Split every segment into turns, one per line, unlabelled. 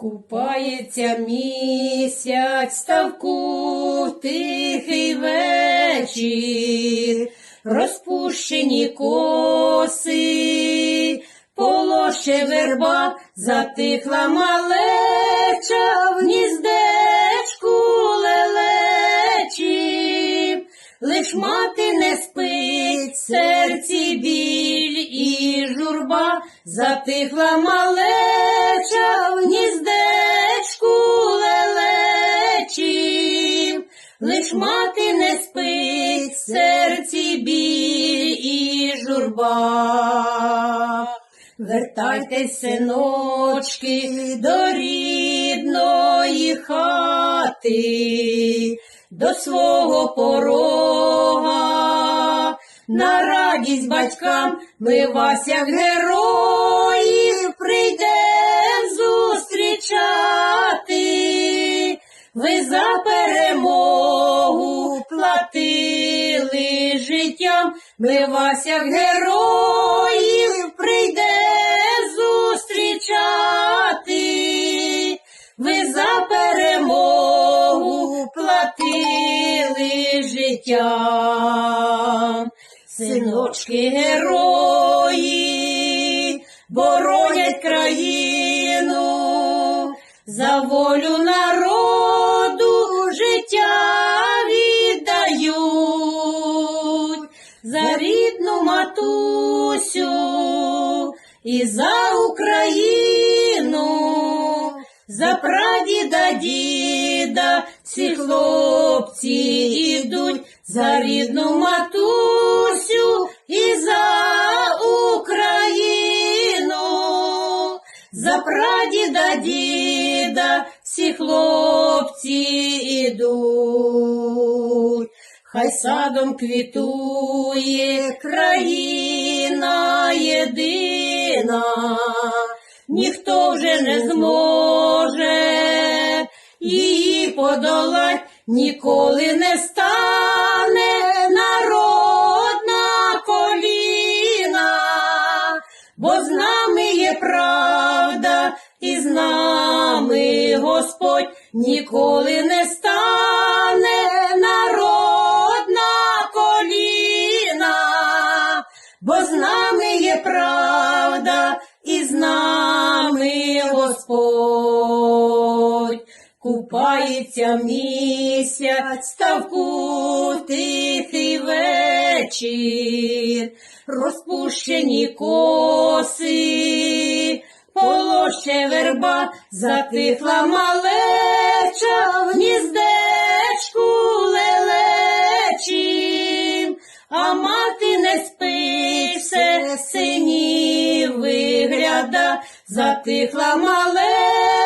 Купається місяць ставку тихий вечір, розпущені коси, полоще верба, затихла малеча, в гніздечку лелечі, лиш мати не спить, серці біль і журба, затихла малеча, в гніздечку лелечі, лиш мати не спить, серці біль і журба. Вертайтесь, синочки, до рідної хати, до свого порога, на радість батькам ми вас, як героїв, прийдем зустрічати. Ви за перемогу платили життям, ми вас, як героїв, прийдем зустрічати. Ви за перемогу платили життям. Синочки герої боронять країну. За волю народу життя віддають. За рідну матусю і за Україну, за прадіда діда, всі хлопці ідуть. За рідну матусю за прадіда діда, всі хлопці ідуть. Хай садом квітує країна єдина, ніхто вже не зможе її подолать, ніколи не стане бо з нами є правда, і з нами Господь ніколи не стане народ на коліна, бо з нами є правда, і з нами Господь. Купається місяць ставку тихий вечір, розпущені коси, полоще верба, затихла малеча, в гніздечку лелечі, а мати не спить, все синів вигляда, затихла малеча.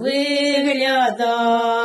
вигляда.